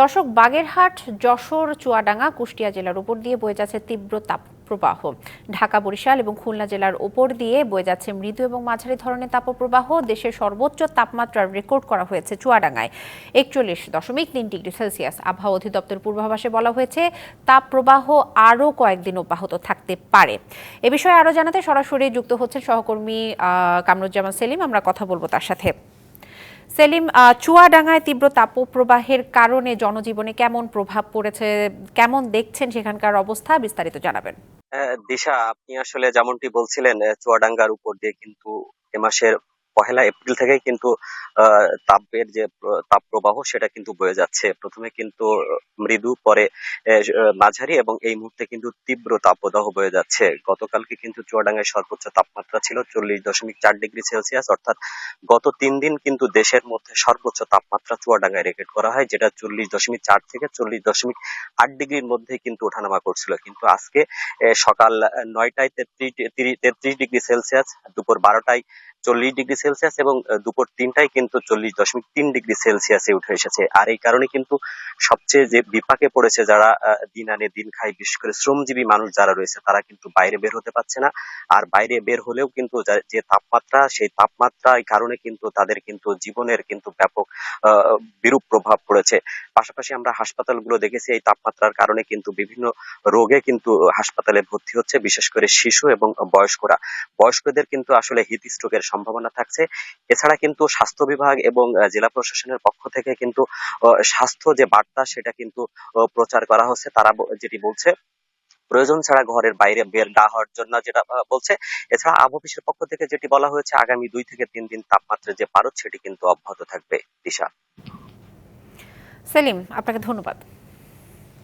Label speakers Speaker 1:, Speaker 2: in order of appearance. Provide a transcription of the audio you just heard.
Speaker 1: দর্শক, বাগেরহাট, যশোর, চুয়াডাঙ্গা, কুষ্টিয়া জেলার উপর দিয়ে বয়ে যাচ্ছে তীব্র তাপ প্রবাহ ঢাকা, বরিশাল এবং খুলনা জেলার ওপর দিয়ে বয়ে যাচ্ছে মৃদু এবং মাঝারি ধরনের তাপপ্রবাহ। দেশের সর্বোচ্চ তাপমাত্রা রেকর্ড করা হয়েছে চুয়াডাঙ্গায়। একচল্লিশ দশমিক তিন ডিগ্রি সেলসিয়াস আবহাওয়া অধিদপ্তর পূর্বাভাসে বলা হয়েছে, তাপপ্রবাহ আরও কয়েকদিন অব্যাহত থাকতে পারে। এ বিষয়ে আরও জানাতে সরাসরি যুক্ত হচ্ছেন সহকর্মী কামরুজ্জামান সেলিম। আমরা কথা বলব তার সাথে। সেলিম চুয়াডাঙ্গায় তীব্র তাপপ্রবাহের কারণে জনজীবনে কেমন প্রভাব পড়েছে, কেমন দেখছেন সেখানকার অবস্থা বিস্তারিত জানাবেন।
Speaker 2: দিশা, আপনি আসলে যেমনটি বলছিলেন চুয়াডাঙ্গার উপর দিয়ে কিন্তু এ মাসের পহেলা এপ্রিল থেকে কিন্তু তাপের যে তাপ প্রবাহ সেটা কিন্তু বয়ে যাচ্ছে। প্রথমে কিন্তু মৃদু, পরে মাঝারি এবং এই মুহূর্তে কিন্তু তীব্র তাপপ্রবাহ বয়ে যাচ্ছে। গতকালকে কিন্তু চুয়াডাঙ্গায় সর্বোচ্চ তাপমাত্রা ছিল চল্লিশ দশমিক চার ডিগ্রি সেলসিয়াস। অর্থাৎ গত তিন দিন কিন্তু দেশের মধ্যে সর্বোচ্চ তাপমাত্রা চুয়াডাঙ্গায় রেকর্ড করা হয়, যেটা চল্লিশ দশমিক চার থেকে চল্লিশ দশমিক আট ডিগ্রির মধ্যে কিন্তু ওঠানামা করছিল। কিন্তু আজকে সকাল নয়টায় তেত্রিশ তেত্রিশ ডিগ্রি সেলসিয়াস, দুপুর বারোটায় চল্লিশ ডিগ্রি সেলসিয়াস এবং দুপুর তিনটায় কিন্তু চল্লিশ দশমিক তিন ডিগ্রি সেলসিয়াসে উঠে এসেছে। আর এই কারণে কিন্তু সবচেয়ে যে বিপাকে পড়েছে যারা দিন আনে দিন খায়, বিশেষ করে শ্রমজীবী মানুষ যারা রয়েছে, তারা কিন্তু বাইরে বের হতে পারছে না। আর বাইরে বের হলেও কিন্তু যে তাপমাত্রা, সেই তাপমাত্রার কারণে কিন্তু তাদের কিন্তু জীবনের কিন্তু ব্যাপক বিরূপ প্রভাব পড়েছে। পাশাপাশি আমরা হাসপাতালগুলো দেখেছি, এই তাপমাত্রার কারণে কিন্তু বিভিন্ন রোগে কিন্তু হাসপাতালে ভর্তি হচ্ছে, বিশেষ করে শিশু এবং বয়স্করা। বয়স্কদের কিন্তু আসলে হিট স্ট্রোকের সম্ভাবনা থাকছে। এছাড়া কিন্তু স্বাস্থ্য বিভাগ এবং জেলা প্রশাসনের পক্ষ থেকে কিন্তু স্বাস্থ্য যে বার্তা সেটা কিন্তু প্রচার করা হচ্ছে। তারা যেটি বলছে, প্রয়োজন ছাড়া ঘরের বাইরে বের না হওয়ার জন্য যেটা বলছে। এছাড়া আবহাওয়া পক্ষ থেকে যেটি বলা হয়েছে, আগামী দুই থেকে তিন দিন তাপমাত্রা যে পারদ সেটি কিন্তু অব্যাহত থাকবে, দিশা।
Speaker 1: সেলিম আপনাকে ধন্যবাদ।